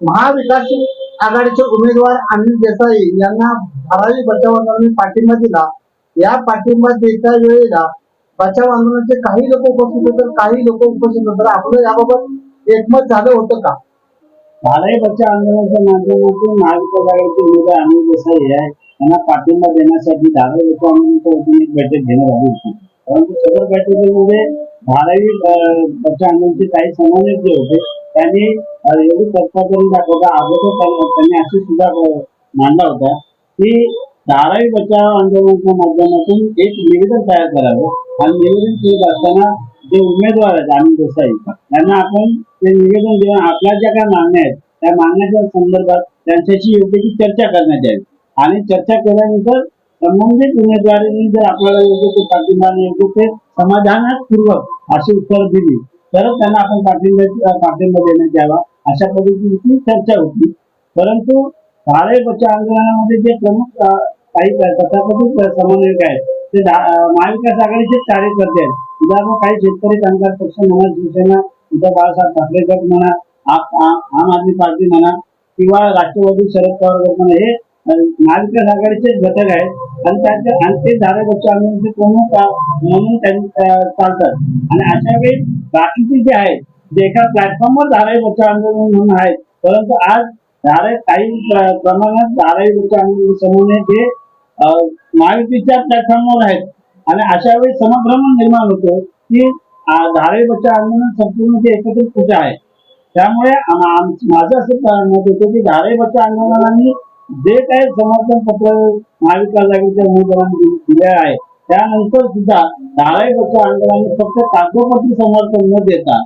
महाविकास आघाडीचे उमेदवार अनिल देसाई यांना धारावी बचाव आंदोलनाने पाठिंबा दिला. या पाठिंबा देता वेळेला बचाव आंदोलनाचे काही लोक उपस्थित होते तर काही लोक उपस्थित होते. आपलं याबाबत एकमत झालं होतं का? धारावी बच्चा आंदोलनाच्या माध्यमातून महाविकास आघाडीचे उमेदवार अनिल देसाई आहे यांना पाठिंबा देण्यासाठी धारावी लोक आंदोलनाच्या वतीने एक बैठक घेण्यात आली होती. परंतु सदर बैठकीमध्ये धारावी बचाव बच्चा आंदोलनाचे काही समन्वयक जे होते त्यांनी एवढी करून दाखवता अगोदर त्यांनी अशी सुद्धा मांडला होता की धारावी बचाव आंदोलनाच्या माध्यमातून एक निवेदन तयार करावं. आणि निवेदन करत असताना जे उमेदवार आहेत आनंद देसाई त्यांना आपण ते निवेदन देऊन आपल्या ज्या काही मागण्या आहेत त्या मागण्याच्या संदर्भात त्यांच्याशी योग्य ती चर्चा करण्यात यावी. आणि चर्चा केल्यानंतर संबंधित उमेदवारांनी जर आपल्याला योग्य ते पाठिंबा योग्य ते समाधानपूर्वक अशी उत्तर दिली तरच त्यांना आपण पाठिंबा पाठिंबा देण्यात यावा. अशा पद्धतीची चर्चा होती. परंतु भारतीय बच्चा आंदोलनामध्ये जे प्रमुख काही तथाकथित समन्वयक आहेत ते महाविकास आघाडीचेच कार्यकर्ते आहेत. उदाहरण काही शेतकरी कामगार पक्ष म्हणा शिवसेना उद्धव बाळासाहेब ठाकरे गट म्हणा आप- आम आदमी पार्टी म्हणा किंवा राष्ट्रवादी शरद पवार गट म्हणा हे महाविकास आघाडीचेच घटक आहेत. आणि त्यांच्या आणि ते धारे बच्चा आंदोलनाचे प्रमुख म्हणून त्यांनी चालतात. आणि अशा वेळी बाकीचे जे आहेत जे एका प्लॅटफॉर्मवर धारावी बच्चा आंदोलन म्हणून आहेत परंतु आज धारावी काही प्रमाणात धारावी बच्चा आंदोलन समूह ते महायुतीच्या प्लॅटफॉर्मवर आहेत. आणि अशा वेळी समभ्रमण निर्माण होतो की धारावी बच्चा आंदोलन संपूर्ण ते एकत्रित कुठे आहे? त्यामुळे माझं असं मत होतं की धारावी बच्चा आंदोलनाने जे काही समर्थन पत्र महाविकास आघाडीच्या उमेदवारांनी दिले आहे त्यानंतर सुद्धा धारावी बच्चा आंदोलनाने फक्त कागदोपत्री समर्थन न देता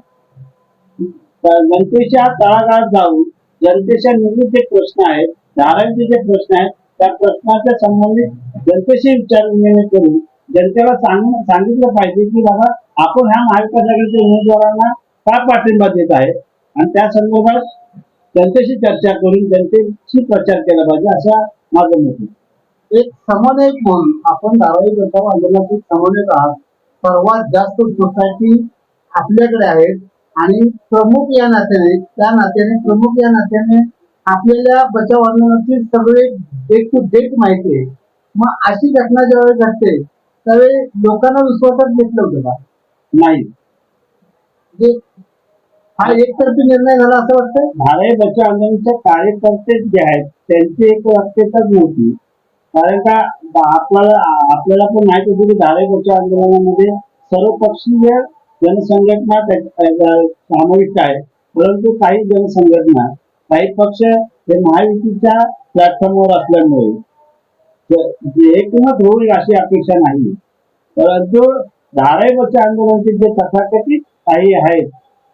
जनतेच्या तळागाळात जाऊन जनतेच्या निवडीत जे प्रश्न आहेत धारांचे जे प्रश्न आहेत त्या प्रश्नाच्या संबंधित जनतेशी विचारविनिमय करून जनतेला सांग सांगितलं पाहिजे की बाबा आपण ह्या महाविकास उमेदवारांना का पाठिंबा देत आहे? आणि त्या संदर्भात जनतेशी चर्चा करून जनतेशी प्रचार केला पाहिजे असा माझं मत आहे. एक समन्वयक म्हणून आपण धारावी बचाव आंदोलनाचे समन्वयक आहात. सर्वात जास्त सोसायटी आपल्याकडे आहेत. आणि प्रमुख या नात्याने त्या नात्याने प्रमुख या नात्याने आपल्याला बचाव आंदोलनाची सगळे डेट टू डेट माहिती आहे. मग अशी घटना ज्यावेळी घडते त्यावेळी लोकांना विश्वासात घेतलं होतं का? नाही. हा एकतर्फी निर्णय झाला असं वाटतं धारावी बच्चा आंदोलनाचे कार्यकर्ते जे आहेत त्यांची एक वाक्यताच नव्हती. कारण का आपल्याला आपल्याला पण माहिती होती की धारावी बच्चा आंदोलनामध्ये सर्वपक्षीय जनसंघटना त्या- समाविष्ट आहे. परंतु काही जनसंघटना काही पक्ष हे महायुतीच्या प्लॅटफॉर्मवर असल्यामुळे एकूणच होईल अशी अपेक्षा नाही. परंतु धारावी आंदोलनाचे जे तथाकथित काही आहेत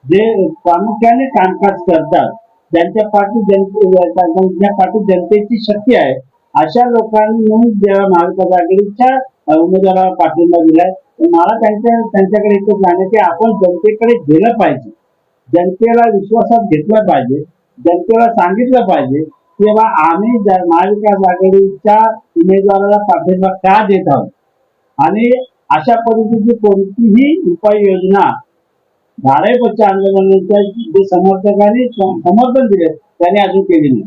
जे प्रामुख्याने कामकाज करतात ज्यांच्या पाठी जनते पाठी जनतेची शक्ती आहे अशा लोकांनी जेव्हा महाविकास आघाडीच्या उमेदवाराला पाठिंबा दिलाय. मला त्यांच्या त्यांच्याकडे इतकं जाणं की आपण जनतेकडे गेलं पाहिजे. जनतेला विश्वासात घेतलं पाहिजे. जनतेला सांगितलं पाहिजे की आम्ही महाविकास आघाडीच्या उमेदवाराला पाठिंबा का देत आहोत? आणि अशा पद्धतीची कोणतीही उपाययोजना धारावी आंदोलनाच्या जे समर्थकांनी समर्थन दिले त्यांनी अजून केली नाही.